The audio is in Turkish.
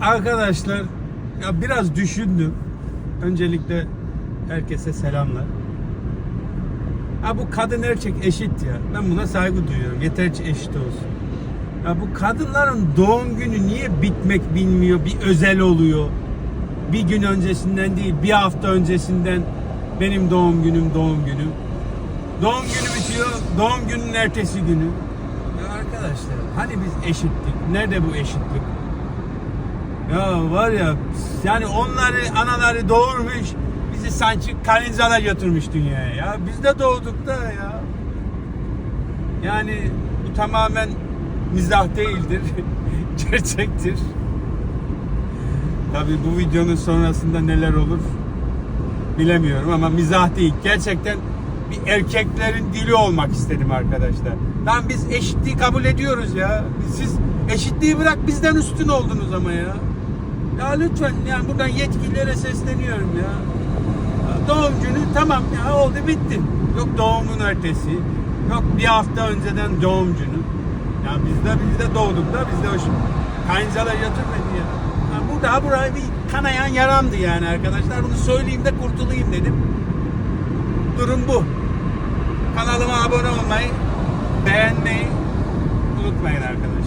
Arkadaşlar ya biraz düşündüm. Öncelikle herkese selamlar. Ha bu kadın erkek eşit ya. Ben buna saygı duyuyorum. Yeter ki eşit olsun. Ya bu kadınların doğum günü niye bitmek bilmiyor? Bir özel oluyor. Bir gün öncesinden değil, bir hafta öncesinden benim doğum günüm, doğum günüm. Doğum günü bitiyor, doğum günün ertesi günü. Ya arkadaşlar hani biz eşittik? Nerede bu eşitlik? Ya var ya yani onları anaları doğurmuş bizi sanki karıncalar götürmüş dünyaya ya. Biz de doğduk da ya. Yani bu tamamen mizah değildir. Gerçektir. Tabi bu videonun sonrasında neler olur bilemiyorum ama mizah değil. Gerçekten bir erkeklerin dili olmak istedim arkadaşlar. Lan biz eşitliği kabul ediyoruz ya. Siz eşitliği bırak bizden üstün oldunuz ama ya. Ya lütfen yani buradan yetkililere sesleniyorum ya. Ya Doğum günü tamam ya oldu bitti. Yok doğumun ertesi. Yok bir hafta önceden doğum günü. Ya biz de biz de doğduk da biz de hoş. Kayıncalar götürmedi ya. ya. Burada buraya bir kanayan yaramdı yani arkadaşlar. Bunu söyleyeyim de kurtulayım dedim. Durum bu. Kanalıma abone olmayı, beğenmeyi unutmayın arkadaşlar.